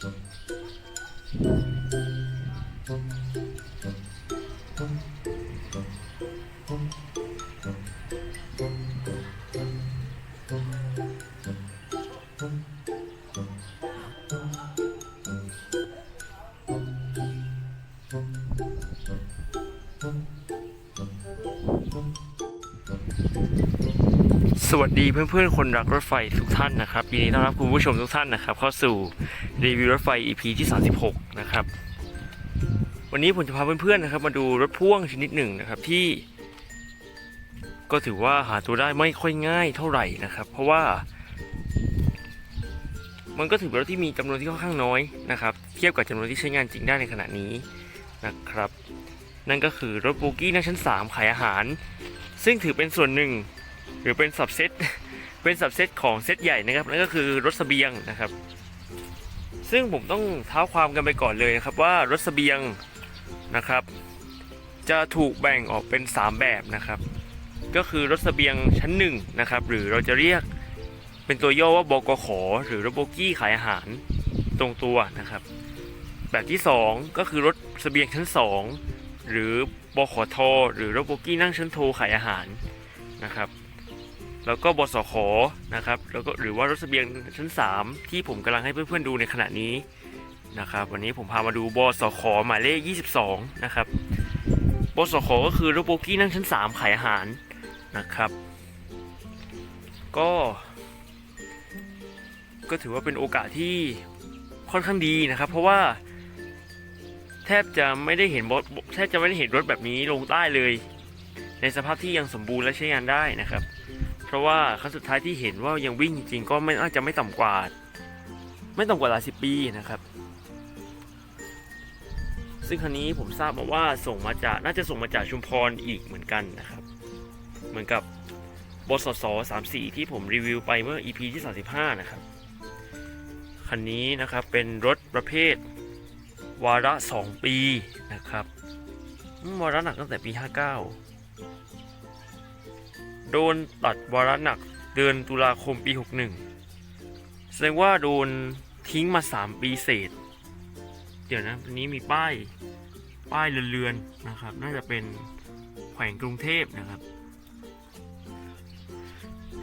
どうも。 สวัสดีเพื่อนๆ คนรักรถไฟทุกท่านนะครับยินดีต้อนรับคุณผู้ชมทุกท่านนะครับ เข้าสู่รีวิวรถไฟ EP ที่ 36 นะครับ วันนี้ผมจะพาเพื่อนๆนะครับ มาดูรถพ่วงชนิดหนึ่งนะครับที่ ก็ถือว่าหาตัวได้ไม่ค่อยง่ายเท่าไหร่นะครับ เพราะว่า มันก็ถือเป็นรถที่มีจำนวนที่ค่อนข้างน้อยนะครับ เทียบกับจำนวนที่ใช้งานจริงได้ในขณะนี้นะครับ นั่นก็คือรถโบกี้นั่งชั้น 3 ขายอาหาร ซึ่งถือเป็นส่วนหนึ่ง หรือเป็นสับเซตเป็นสับเซตของเซตใหญ่นะครับนั่นก็คือรถเสบียงนะครับ ซึ่งผมต้องเท้าความกันไปก่อนเลยนะครับว่ารถเสบียงนะครับ จะถูกแบ่งออกเป็น 3 แบบนะครับ ก็คือรถเสบียงชั้นหนึ่งนะครับหรือเราจะเรียกเป็นตัวย่อว่าบกขหรือรถโบกี้ขายอาหารตรงตัวนะครับ แบบที่ 2 ก็คือรถเสบียงชั้น 2 หรือบขทหรือรถโบกี้นั่งชั้นโทขายอาหารนะครับ แล้วก็บสขนะครับแล้วก็หรือว่ารถเสบียงชั้น 3 ที่ผมกำลังให้เพื่อนๆดูในขณะนี้นะครับวันนี้ผมพามาดูบสขหมายเลข 22 นะครับบสขก็คือรถโบกี้นั่งชั้น 3 ขายอาหารนะครับ ก็ ก็ถือว่าเป็นโอกาสที่ค่อนข้างดีนะครับ เพราะว่า แทบจะไม่ได้เห็นบสแทบจะไม่ได้เห็นรถแบบนี้ลงใต้เลย ในสภาพที่ยังสมบูรณ์และใช้งานได้นะครับ เพราะว่าครั้งสุดท้ายที่เห็นว่ายังวิ่งจริงๆก็ไม่น่าจะไม่ต่ำกว่า ไม่ต่ำกว่าหลายสิบปีนะครับ ซึ่งคันนี้ผมทราบมาว่าส่งมาจากน่าจะส่งมาจากชุมพรอีกเหมือนกันนะครับ เหมือนกับบสส34ที่ผมรีวิวไปเมื่อ EP ที่35นะครับคันนี้นะครับเป็นรถประเภท วาระ2ปีนะครับวาระหนักตั้งแต่ปี59 โดนตัดวาระหนักเดือนตุลาคมปี 61 แสดงว่าโดนทิ้งมา 3 ปีเศษ เดี๋ยวนะวันนี้มีป้าย ป้ายเรือนๆนะครับ น่าจะเป็นแขวงกรุงเทพนะครับ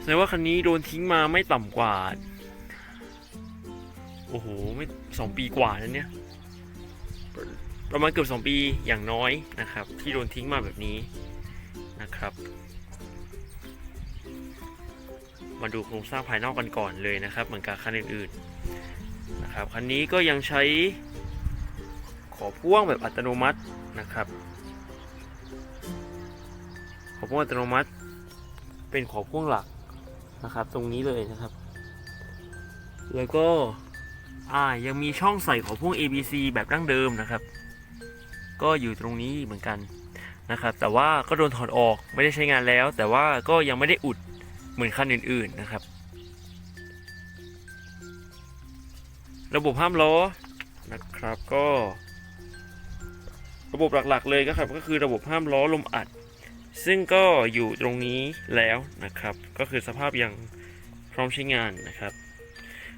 แสดงว่าคันนี้โดนทิ้งมาไม่ต่ำกว่า โอ้โห ไม่สองปีกว่าแล้วเนี่ย ประมาณเกือบสองปีอย่างน้อยนะครับ ที่โดนทิ้งมาแบบนี้นะครับ มาดูโครงสร้างภายนอกกันก่อนเลยนะครับ เหมือนกับคันอื่นๆนะครับคันนี้ก็ยังใช้ขอพ่วงแบบอัตโนมัตินะครับ ขอพ่วงอัตโนมัติ เป็นขอพ่วงหลักนะครับ ตรงนี้เลยนะครับ แล้วก็อ่ายังมีช่องใส่ขอพ่วง ABC แบบดั้งเดิมนะครับ ก็อยู่ตรงนี้เหมือนกันนะครับ แต่ว่าก็โดนถอดออกไม่ได้ใช้งานแล้ว แต่ว่าก็ยังไม่ได้อุด เหมือนคันอื่นๆนะครับ ระบบห้ามล้อนะครับก็ ระบบหลักๆเลยก็ครับ ก็คือระบบห้ามล้อลมอัด ซึ่งก็อยู่ตรงนี้แล้วนะครับ ก็คือสภาพยังพร้อมใช้งานนะครับ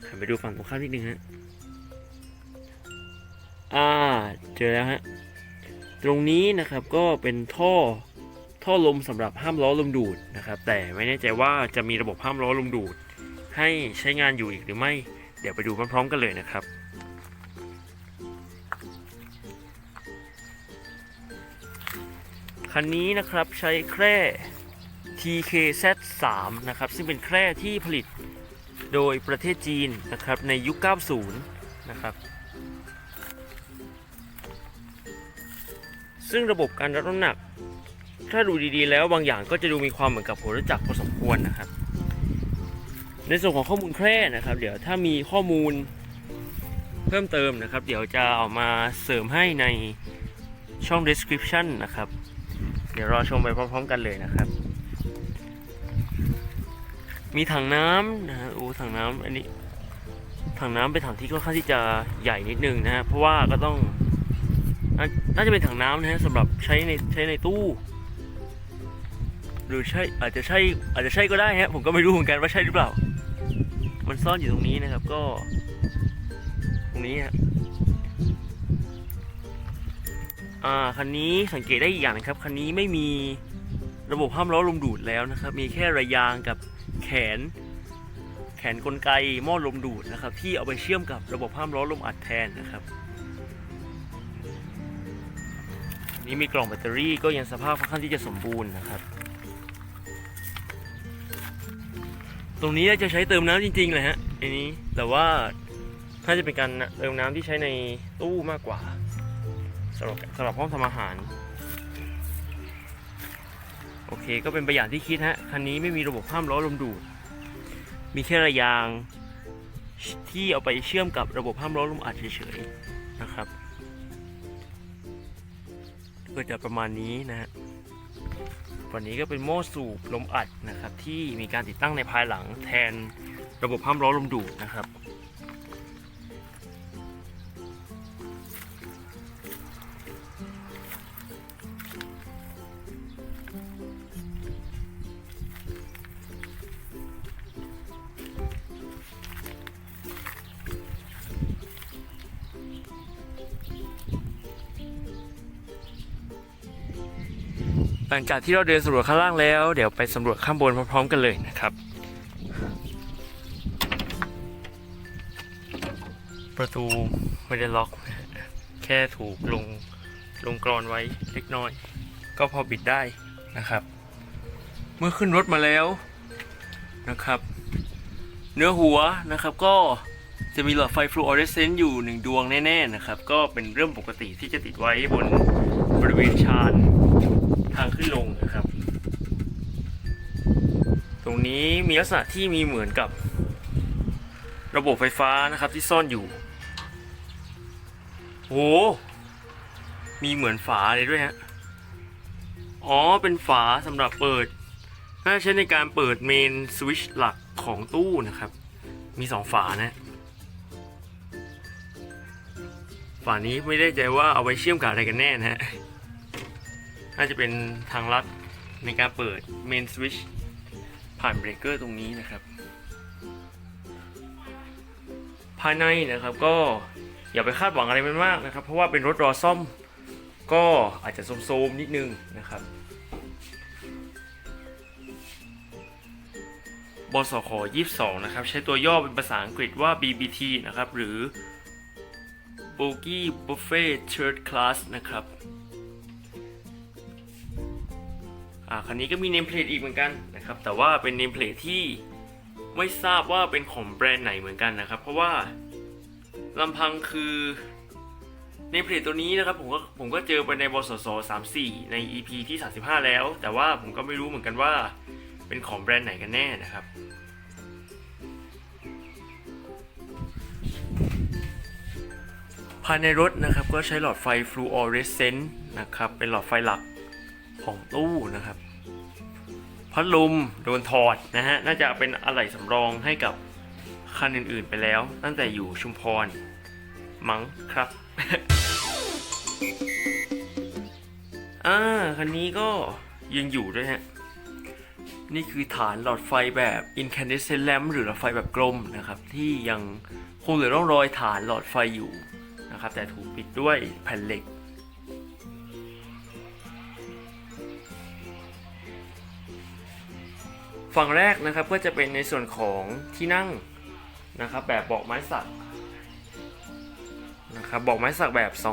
หันไปดูฝั่งตรงข้ามนิดนึงฮะอ่าเจอแล้วฮะตรงนี้นะครับก็เป็นท่อ ท่อลมสำหรับห้ามล้อลมดูดนะครับ แต่ไม่แน่ใจว่าจะมีระบบห้ามล้อลมดูด ให้ใช้งานอยู่อีกหรือไม่ เดี๋ยวไปดูพร้อมๆกันเลยนะครับคันนี้นะครับใช้แคร่ TKZ3 นะครับ ซึ่งเป็นแคร่ที่ผลิตโดยประเทศจีนนะครับในยุค 90 นะครับ ซึ่งระบบการรับน้ำหนัก ถ้าดูดีๆ แล้วบางอย่างก็จะดูมีความเหมือนกับหัวรจักรพอสมควรนะครับ ในส่วนของข้อมูลแคร่นะครับ เดี๋ยวถ้ามีข้อมูลเพิ่มเติมนะครับ เดี๋ยวจะเอามาเสริมให้ในช่อง description นะครับ เดี๋ยวรอชมไปพร้อม ๆ กันเลยนะครับ มีถังน้ำนะฮะโอ้ถังน้ำอันนี้ถังน้ำเป็นถังที่ค่อนข้างที่จะใหญ่นิดนึงนะฮะเพราะว่าก็ต้องน่าน่าจะเป็นถังน้ำนะฮะสำหรับใช้ในใช้ในตู้ หรือใช่อาจจะใช่อาจจะใช่ก็ได้ฮะผมก็ไม่รู้เหมือนกันว่าใช่หรือเปล่า มันซ่อนอยู่ตรงนี้นะครับก็ ตรงนี้ฮะอ่าคันนี้สังเกตได้อีกอย่างนะครับคันนี้ไม่มีระบบห้ามล้อลมดูดแล้วนะครับ มีแค่ระยางกับแขน แขนกลไกหม้อลมดูดนะครับ ที่เอาไปเชื่อมกับระบบห้ามล้อลมอัดแทนนะครับนี่มีกล่องแบตเตอรี่ก็ยังสภาพค่อนข้างที่จะสมบูรณ์นะครับ ตรงนี้จะใช้เติมน้ำจริงๆเลยฮะอันนี้แต่ว่าถ้าจะเป็นการเติมน้ำที่ใช้ในตู้มากกว่าสำหรับสำหรับห้องทำอาหาร โอเคก็เป็นไปอย่างที่คิดฮะคันนี้ไม่มีระบบห้ามล้อลมดูด มีแค่ระยางที่เอาไปเชื่อมกับระบบห้ามล้อลมอัดเฉยๆนะครับ ก็จะประมาณนี้นะฮะ วันนี้ก็เป็นโม่สูบลมอัดนะครับที่มีการติดตั้งในภายหลังแทนระบบห้ามล้อลมดูดนะครับ หลังจากที่เราเดินสำรวจข้างล่างแล้ว เดี๋ยวไปสำรวจข้างบนพร้อมๆกันเลยนะครับ ประตูไม่ได้ล็อก แค่ถูกลงลงกรอนไว้เล็กน้อย ก็พอบิดได้นะครับ เมื่อขึ้นรถมาแล้วนะครับ เนื้อหัวนะครับก็จะมีหลอดไฟฟลูออเรสเซนต์อยู่หนึ่งดวงแน่ ๆ นะครับ ก็เป็นเรื่องปกติที่จะติดไว้บนบริเวณชาน ทางขึ้นลงนะครับ ตรงนี้มีลักษณะที่มีเหมือนกับ ระบบไฟฟ้านะครับที่ซ่อนอยู่โหมีเหมือนฝาเลยด้วยฮะ อ๋อ เป็นฝาสำหรับเปิด น่าใช้ในการเปิดเมนสวิตช์หลักของตู้นะครับ มีสองฝานะฝานี้ไม่ได้ใจว่าเอาไว้เชื่อมกับอะไรกันแน่นะฮะ น่าจะเป็นทางลัดในการเปิดเมนสวิชผ่านเบรกเกอร์ตรงนี้นะครับ ภายในนะครับก็อย่าไปคาดหวังอะไรมันมากนะครับ เพราะว่าเป็นรถรอซ่อมก็อาจจะโซมๆนิดนึงนะครับบสข22 นะครับ ใช้ตัวย่อเป็นภาษาอังกฤษว่า BBT นะครับ หรือ Bogie Buffet Third Class นะครับ อ่าคันนี้ก็มีเนมเพลทอีกเหมือนกันนะครับ แต่ว่าเป็นเนมเพลทที่ไม่ทราบว่าเป็นของแบรนด์ไหนเหมือนกันนะครับ เพราะว่าลำพังคือเนมเพลทตัวนี้นะครับผมก็ผมก็เจอไปในบสส34ใน EP ที่ 35 แล้ว แต่ว่าผมก็ไม่รู้เหมือนกันว่าเป็นของแบรนด์ไหนกันแน่นะครับ ภายในรถนะครับก็ใช้หลอดไฟฟลูออเรสเซนต์นะครับเป็นหลอดไฟหลัก ของตู้นะครับ พัดลมโดนถอดนะฮะ น่าจะเป็นอะไหล่สำรองให้กับคันอื่นๆไปแล้ว ตั้งแต่อยู่ชุมพร มั้งครับ อ่า คันนี้ก็ยังอยู่ด้วยฮะ นี่คือฐานหลอดไฟแบบ incandescent lamp หรือหลอดไฟแบบกลมนะครับ ที่ยังคงเหลือร่องรอยฐานหลอดไฟอยู่นะครับ แต่ถูกปิดด้วยแผ่นเหล็ก ฝั่งแรกนะครับก็จะเป็นในส่วนของที่นั่งนะครับแบบบาะไม้สักนะครับบาะไม้สักแบบ2อ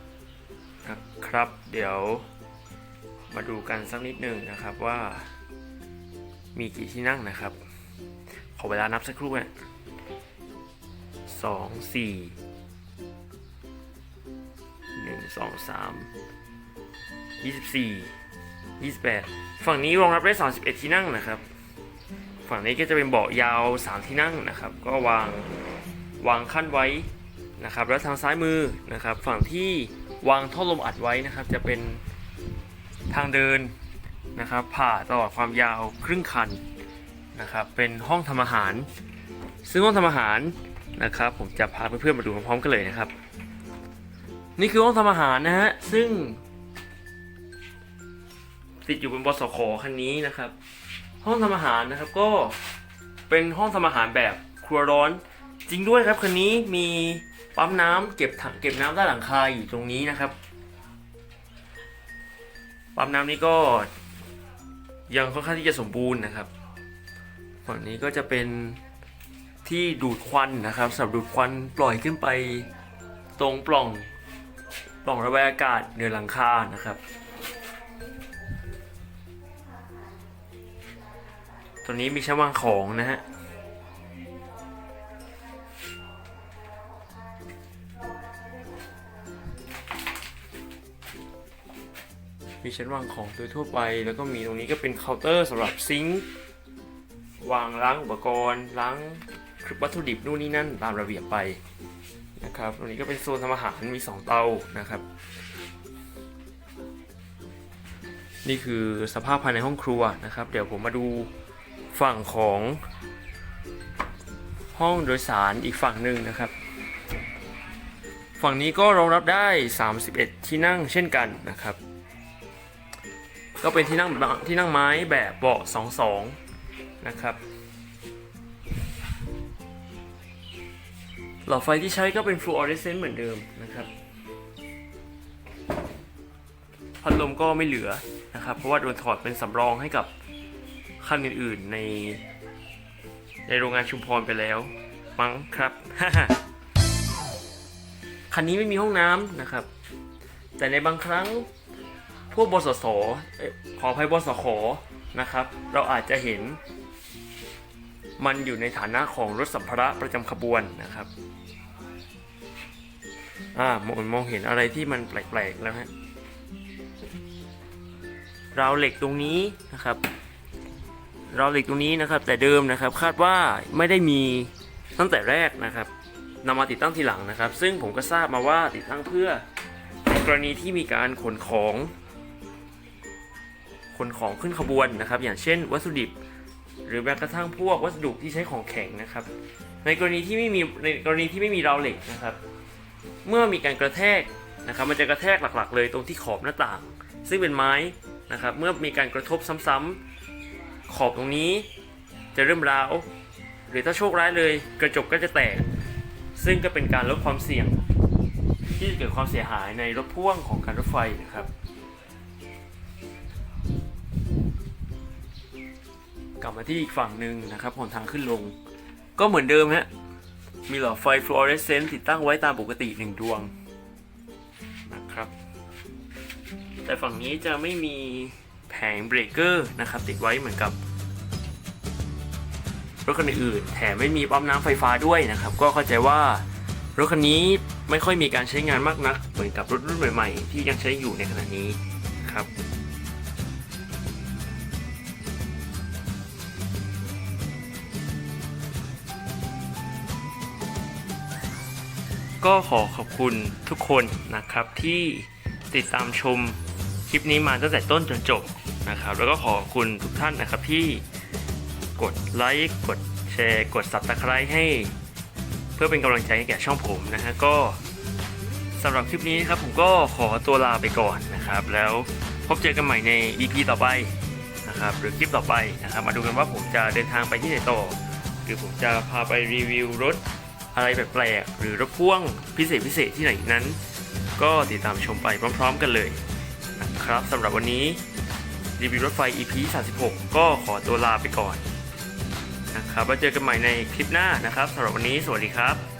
2นะครับ เดี๋ยวมาดูกันสักนิดหนึ่งนะครับว่า มีกี่ที่นั่งนะครับ ขอเวลานับสักครู่นะสองสี่หนึ่งสองสามยี่สิบสี่ 28 ฝั่งนี้รองรับได้ 31 ที่นั่งนะครับ ฝั่งนี้ก็จะเป็นเบาะยาว 3 ที่นั่งนะครับ ก็วางวางขั้นไว้นะครับ แล้วทางซ้ายมือนะครับ ฝั่งที่วางท่อลมอัดไว้นะครับ จะเป็นทางเดินนะครับ ผ่าตลอดความยาวครึ่งคันนะครับ เป็นห้องทำอาหาร ซึ่งห้องทำอาหารนะครับ ผมจะพาเพื่อนๆมาดูพร้อมๆกันเลยนะครับ นี่คือห้องทำอาหารนะฮะ ซึ่ง ติดอยู่บนบสขคันนี้นะครับ ห้องทำอาหารนะครับก็เป็นห้องทำอาหารแบบครัวร้อน จริงด้วยครับคันนี้มีปั๊มน้ำเก็บถังเก็บน้ำใต้หลังคาอยู่ตรงนี้นะครับ ปั๊มน้ำนี้ก็ยังค่อนข้างที่จะสมบูรณ์นะครับฝั่งนี้ก็จะเป็นที่ดูดควันนะครับสำหรับดูดควันปล่อยขึ้นไปตรงปล่องปล่องระบายอากาศเหนือหลังคานะครับ ตัวนี้มีชั้นวางของนะฮะมีชั้นวางของโดยทั่วไป แล้วก็มีตรงนี้ก็เป็นเคาน์เตอร์สำหรับซิงค์วางล้างอุปกรณ์ล้างวัตถุดิบนู่นนี่นั่นตามระเบียบไปนะครับ ตรงนี้ก็เป็นโซนทำอาหารมี 2 เตานะครับ นี่คือสภาพภายในห้องครัวนะครับ เดี๋ยวผมมาดู ฝั่งของห้องโดยสารอีกฝั่งหนึ่งนะครับ ฝั่งนี้ก็รองรับได้ 31 ที่นั่งเช่นกันนะครับ ก็เป็นที่นั่งที่นั่งไม้แบบเบาะ2-2 นะครับหลอดไฟที่ใช้ก็เป็นฟลูออเรสเซนต์เหมือนเดิมนะครับพัดลมก็ไม่เหลือนะครับ เพราะว่าโดนถอดเป็นสำรองให้กับ คันอื่นๆใน ในโรงงานชุมพรไปแล้วมั้งครับ คันนี้ไม่มีห้องน้ำนะครับ แต่ในบางครั้งพวกบสสเอ่อขออภัยบสขนะครับ เราอาจจะเห็น มันอยู่ในฐานะของรถสัมภาระประจำขบวนนะครับอ่ามองมองเห็นอะไรที่มันแปลกๆแล้วฮะราวเหล็กตรงนี้นะครับ ราวเหล็กตรงนี้นะครับ แต่เดิมนะครับคาดว่าไม่ได้มีตั้งแต่แรกนะครับนำมาติดตั้งทีหลังนะครับ ซึ่งผมก็ทราบมาว่าติดตั้งเพื่อในกรณีที่มีการขนของขนของขึ้นขบวนนะครับ อย่างเช่น วัตถุดิบ หรือแม้กระทั่งพวกวัสดุที่ใช้ของแข็งนะครับ ในกรณีที่ไม่มีในกรณีที่ไม่มีราวเหล็กนะครับ เมื่อมีการกระแทกนะครับ มันจะกระแทกหลักๆ เลยตรงที่ขอบหน้าต่าง ซึ่งเป็นไม้นะครับ เมื่อมีการกระทบซ้ำๆ ขอบตรงนี้จะเริ่มร้าวหรือถ้าโชคร้ายเลยกระจกก็จะแตก ซึ่งก็เป็นการลดความเสี่ยง ที่จะเกิดความเสียหายในรถพ่วงของการรถไฟนะครับ กลับมาที่อีกฝั่งหนึ่งนะครับหนทางขึ้นลง ก็เหมือนเดิมฮะมีหลอดไฟฟลูออเรสเซนต์ติดตั้งไว้ตามปกติหนึ่งดวงนะครับ แต่ฝั่งนี้จะไม่มี แผงเบรกเกอร์นะครับติดไว้เหมือนกับรถคันอื่นแถมไม่มีปั๊มน้ำไฟฟ้าด้วยนะครับ ก็เข้าใจว่ารถคันนี้ไม่ค่อยมีการใช้งานมากนัก เหมือนกับรถรุ่นใหม่ ๆ ที่ยังใช้อยู่ในขณะนี้ครับก็ขอขอบคุณทุกคนนะครับที่ติดตามชม ลิปนี้มาตั้งแต่ต้นจนจบนะครับ แล้วก็ขอบคุณทุกท่านนะครับที่กดไลค์กดแชร์กด subscribe ให้ เพื่อเป็นกำลังใจให้แก่ช่องผมนะฮะก็สำหรับคลิปนี้นะครับผมก็ขอตัวลาไปก่อนนะครับ แล้วพบเจอกันใหม่ใน EP ต่อไปนะครับหรือคลิปต่อไปนะครับ มาดูกันว่าผมจะเดินทางไปที่ไหนต่อ หรือผมจะพาไปรีวิวรถอะไรแปลกๆหรือรถพ่วงพิเศษพิเศษที่ไหนนั้น ก็ติดตามชมไปพร้อม ๆ กันเลย ครับสำหรับวันนี้รีวิวรถไฟ EP 36 ก็ขอตัวลาไปก่อนนะครับแล้วเจอกันใหม่ในคลิปหน้านะครับสำหรับวันนี้สวัสดีครับ